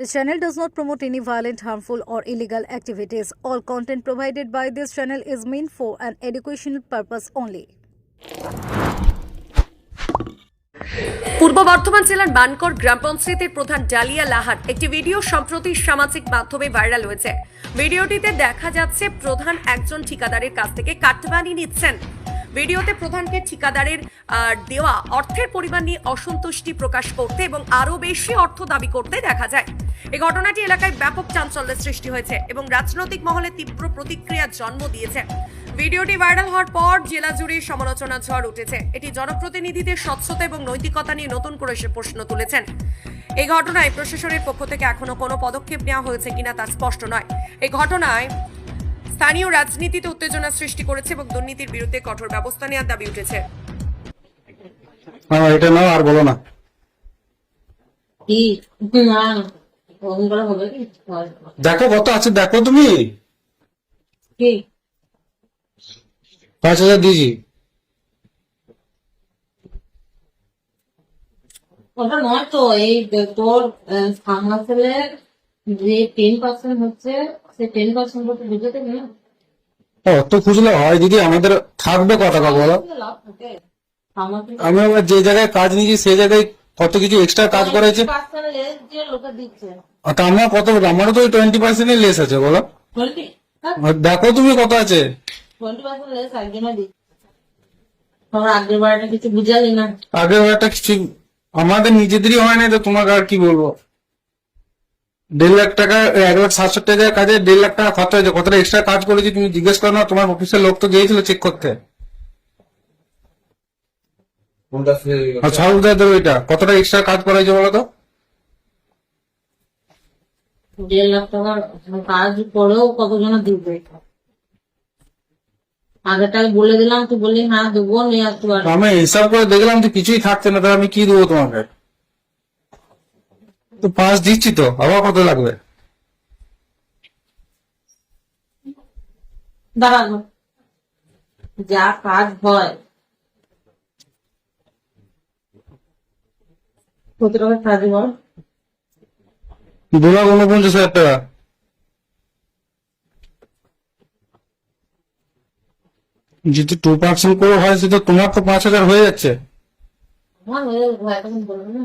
This channel does not promote any violent, harmful, or illegal activities. All content provided by this channel is meant for an educational purpose only. পূর্ব বর্ধমান জেলার মানকর গ্রাম পঞ্চায়েতের প্রধান dahlia লাহার একটি video সম্প্রতি সামাজিক মাধ্যমে viral হয়েছে ভিডিওটিতে দেখা যাচ্ছে প্রধান একজন ঠিকাদারের কাছ থেকে কাটমানি নিচ্ছেন ভিডিওতে প্রধানকে ঠিকাদারের দেওয়া অর্থের পরিমাণ নিয়ে অসন্তুষ্টি প্রকাশ করতে এবং আরও বেশি অর্থ দাবি করতে দেখা যায়। এই ঘটনাটি এলাকায় ব্যাপক চাঞ্চল্যের সৃষ্টি হয়েছে এবং রাজনৈতিক মহলে তীব্র প্রতিক্রিয়ার জন্ম দিয়েছে। ভিডিওটি ভাইরাল হওয়ার পর জেলা জুড়ে সমালোচনা ঝড় উঠেছে। এটি জনপ্রতিনিধিদের স্বচ্ছতা এবং নৈতিকতা নিয়ে নতুন করে সে প্রশ্ন তুলেছেন। এই ঘটনায় প্রশাসনের পক্ষ থেকে এখনও কোনো পদক্ষেপ নেওয়া হয়েছে কিনা তা স্পষ্ট নয়। এই ঘটনায় স্থানীয় রাজনীতিতে উত্তেজনা সৃষ্টি করেছে এবং দুর্নীতির বিরুদ্ধে কঠোর ব্যবস্থা নেওয়ার দাবি উঠেছে। এটা নাও আর বলো না। দেখো কত আছে দেখো তুমি। পাঁচ হাজার দিয়েছি। ওটা নয় তো এই তোর সামনা যে টেন পার্সেন্ট হচ্ছে সে অত খুঁজলে হয় দিদি আমাদের থাকবে কত টাকা বলো। আমি আবার যে জায়গায় কাজ নিয়েছি সেই জায়গায় কত কিছু এক্সট্রা কাজ করেছে। আর তা আমার কত আমারও তো টোয়েন্টি পার্সেন্ট লেস আছে বলো। দেখো তুমি কত আছে। আগের বারটা কিছু আমাদের নিজেদেরই হয় না তো তোমাকে আর কি বলব? দেড় লাখ টাকা এক লাখ সাতশো টাকার কাজে দেড় লাখ টাকা খরচা হয়েছে। কতটা এক্সট্রা কাজ করেছি তুমি জিজ্ঞেস করো না তোমার অফিসের লোক তো গিয়েছিল চেক করতে। সব এটা কতটা এক্সট্রা কাজ করা হয়েছে বলো তো? দেড় লাখ টাকার কাজ করেও কতজন দিবে? আগেটাই বলে দিলাম তুই বললি হ্যাঁ দেবো নিয়ে আসতে পারবি। আমি হিসাব করে দেখলাম তো কিছুই থাকছে না তাহলে আমি কি দেবো তোমাকে? তো পাঁচ দিচ্ছি তো আবার কত লাগবে? দাঁড়ানো। যা কাজ হয়। কত টাকা কাজ বল দু লাখ উনপঞ্চাশ হাজার টাকা। যদি টু পার্সেন্ট করে হয় সেটা তোমার তো পাঁচ হাজার হয়ে যাচ্ছে। আমার হয়ে যাবে এখন বলব না।